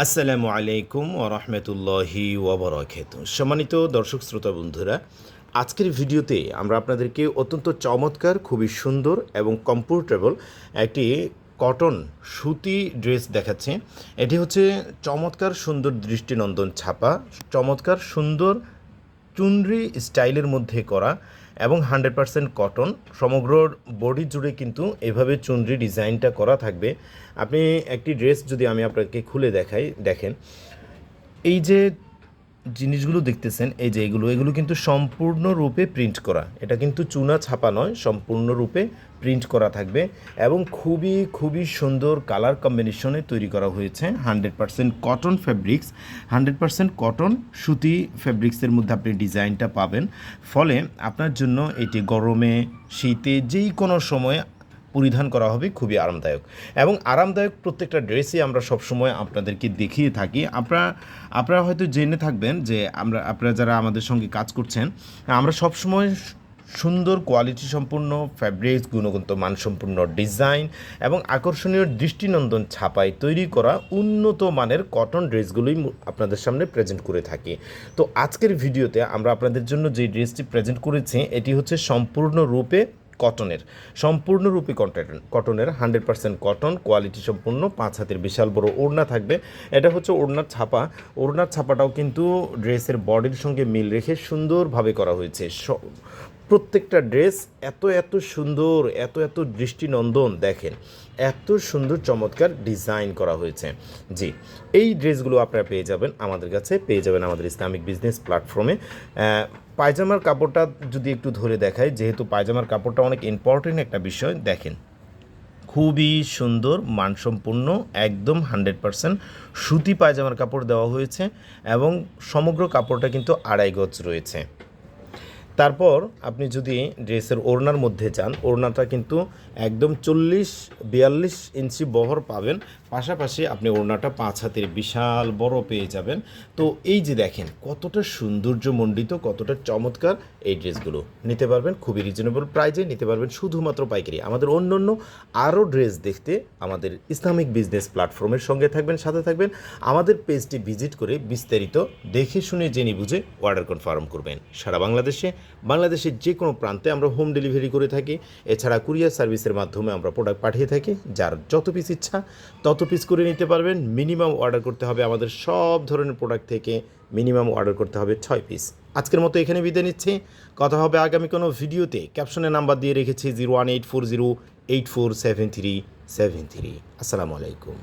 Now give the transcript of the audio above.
আসসালামু আলাইকুম ওরহমতুল্লাহি রহমতুল্লাহি ওবরাকাত সম্মানিত দর্শক, শ্রোতা, বন্ধুরা, আজকের ভিডিওতে আমরা আপনাদেরকে অত্যন্ত চমৎকার, খুবই সুন্দর এবং কমফোর্টেবল একটি কটন সুতি ড্রেস দেখাচ্ছে। এটি হচ্ছে চমৎকার সুন্দর দৃষ্টিনন্দন ছাপা, চমৎকার সুন্দর চুনরি স্টাইলের মধ্যে করা এবং হান্ড্রেড পারসেন্ট কটন। সমগ্র বডি জুড়ে কিন্তু এভাবে চুনরি ডিজাইনটা করা থাকবে। আপনি একটি ড্রেস যদি আমি আপনাকে খুলে দেখাই, দেখেন। এই যে জিনিসগুলো দেখতেছেন, এই যে এগুলো এগুলো কিন্তু সম্পূর্ণরূপে প্রিন্ট করা। এটা কিন্তু চুনা ছাপা নয়, সম্পূর্ণরূপে প্রিন্ট করা থাকবে এবং খুবই খুবই সুন্দর কালার কম্বিনেশনে তৈরি করা হয়েছে। Hundred percent cotton fabrics hundred percent cotton সুতি ফ্যাব্রিক্সের মধ্যে আপনি ডিজাইনটা পাবেন। ফলে আপনার জন্য এটি গরমে, শীতে যেই কোনো সময় পরিধান করা হবে, খুবই আরামদায়ক। এবং আরামদায়ক প্রত্যেকটা ড্রেসই আমরা সবসময় আপনাদেরকে দেখিয়ে থাকি। আপনারা আপনারা হয়তো জেনে থাকবেন যে আমরা, আপনারা যারা আমাদের সঙ্গে কাজ করছেন, আমরা সবসময় সুন্দর কোয়ালিটি সম্পূর্ণ ফ্যাব্রিক্স গুণগত মানসম্পন্ন ডিজাইন এবং আকর্ষণীয় দৃষ্টিনন্দন ছাপায় তৈরি করা উন্নত মানের কটন ড্রেসগুলোই আপনাদের সামনে প্রেজেন্ট করে থাকি। তো আজকের ভিডিওতে আমরা আপনাদের জন্য যে ড্রেসটি প্রেজেন্ট করেছি, এটি হচ্ছে সম্পূর্ণরূপে কটনের সম্পূর্ণরূপে কটন, কটনের হান্ড্রেড পার্সেন্ট কটন কোয়ালিটি সম্পূর্ণ, পাঁচ হাতের বিশাল বড় ওড়না থাকবে। এটা হচ্ছে ওড়নার ছাপা। ওড়নার ছাপাটাও কিন্তু ড্রেসের বডির সঙ্গে মিল রেখে সুন্দরভাবে করা হয়েছে। প্রত্যেকটা ড্রেস এত এত সুন্দর, এত এত দৃষ্টিনন্দন দেখেন, এত সুন্দর চমৎকার ডিজাইন করা হয়েছে। জি, এই ড্রেসগুলো আপনারা পেয়ে যাবেন আমাদের কাছে, পেয়ে যাবেন আমাদের ইসলামিক বিজনেস প্ল্যাটফর্মে। পায়জামার কাপড়টা যদি একটু ধরে দেখাই, যেহেতু পায়জামার কাপড়টা অনেক ইম্পর্টেন্ট একটা বিষয়, দেখেন, খুবই সুন্দর মানসম্পন্ন একদম হান্ড্রেড পারসেন্ট সুতি পায়জামার কাপড় দেওয়া হয়েছে এবং সমগ্র কাপড়টা কিন্তু আড়াই গজ রয়েছে। তারপর আপনি যদি ড্রেসের ওড়নার মধ্যে যান, ওড়নাটা কিন্তু একদম চল্লিশ, বিয়াল্লিশ ইঞ্চি বহর পাবেন। পাশাপাশি আপনি ওড়নাটা পাঁচ হাতের বিশাল বড় পেয়ে যাবেন। তো এই যে দেখেন, কতটা সৌন্দর্যমণ্ডিত, কতটা চমৎকার এই ড্রেসগুলো। নিতে পারবেন খুবই রিজনেবল প্রাইজে নিতে পারবেন শুধুমাত্র পাইকারি। আমাদের অন্য অন্য আরও ড্রেস দেখতে আমাদের ইসলামিক বিজনেস প্ল্যাটফর্মের সঙ্গে থাকবেন, সাথে থাকবেন। আমাদের পেজটি ভিজিট করে বিস্তারিত দেখে শুনে, জেনে বুঝে অর্ডার কনফার্ম করবেন। সারা বাংলাদেশে, বাংলাদেশের যে কোনো প্রান্তে আমরা হোম ডেলিভারি করে থাকি। এছাড়া কুরিয়ার সার্ভিসের মাধ্যমে আমরা প্রোডাক্ট পাঠিয়ে থাকি, যার যত পিস ইচ্ছা, তত পিস করে নিতে পারবেন। মিনিমাম অর্ডার করতে হবে আমাদের সব ধরনের প্রোডাক্ট থেকে। মিনিমাম অর্ডার করতে হবে ছয় পিস আজকের মতো এখানে বিদায় নিচ্ছি। কথা হবে আগামী কোনো ভিডিওতে। ক্যাপশনে নাম্বার দিয়ে রেখেছি zero one eight four zero eight four seven three seven three আসসালামু আলাইকুম।